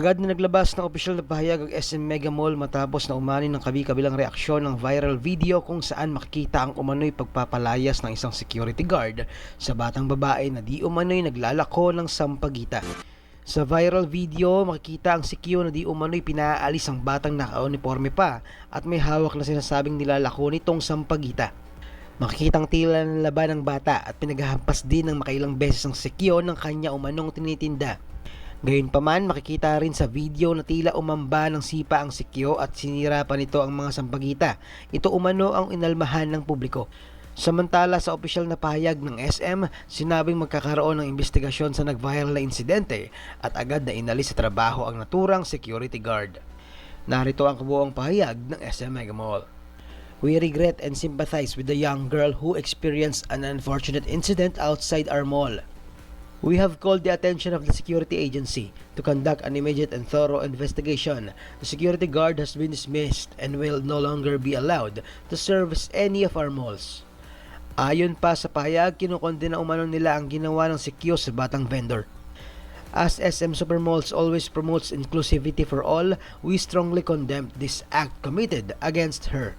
Agad na naglabas ng opisyal na pahayag ang SM Mega Mall matapos na umani ng kabi-kabilang reaksyon ng viral video kung saan makikita ang umano'y pagpapalayas ng isang security guard sa batang babae na di umano'y naglalako ng sampagita. Sa viral video, makikita ang sikyo na di umano'y pinaalis ang batang naka-uniforme pa at may hawak na sinasabing nilalako nitong sampagita. Makikitang tila ng laban ng bata at pinaghahampas din ng makailang beses ang sikyo ng kanya umanong tinitinda. Gayunpaman, makikita rin sa video na tila umamba ng sipa ang sikyo at sinira pa nito ang mga sampagita. Ito umano ang inalmahan ng publiko. Samantala sa opisyal na pahayag ng SM, sinabing magkakaroon ng investigasyon sa nag-viral na insidente at agad na inalis sa trabaho ang naturang security guard. Narito ang kabuuang pahayag ng SM Mega Mall. We regret and sympathize with the young girl who experienced an unfortunate incident outside our mall. We have called the attention of the security agency to conduct an immediate and thorough investigation. The security guard has been dismissed and will no longer be allowed to service any of our malls. Ayon pa sa pahayag, kinukondena umano nila ang ginawa ng Sikyo sa batang vendor. As SM Supermalls always promotes inclusivity for all, we strongly condemn this act committed against her.